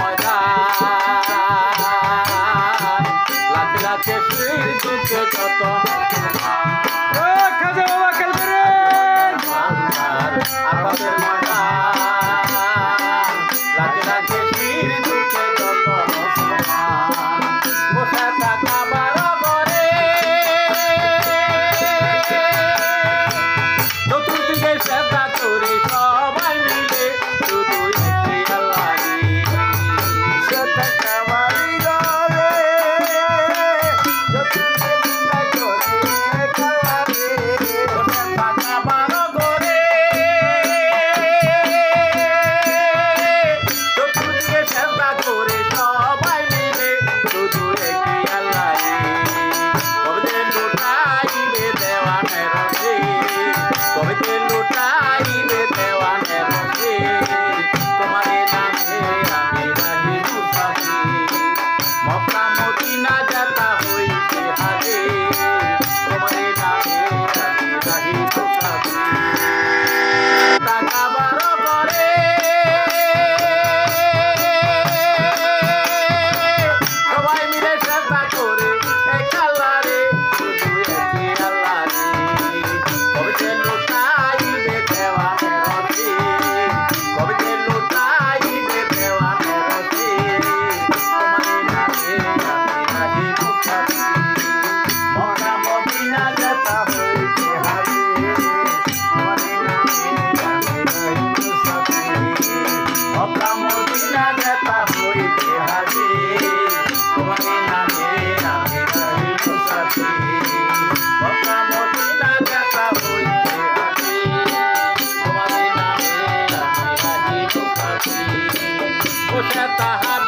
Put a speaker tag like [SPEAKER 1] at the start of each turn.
[SPEAKER 1] ময়দান। লাখ লাখে সুখ যত ও সে তাহার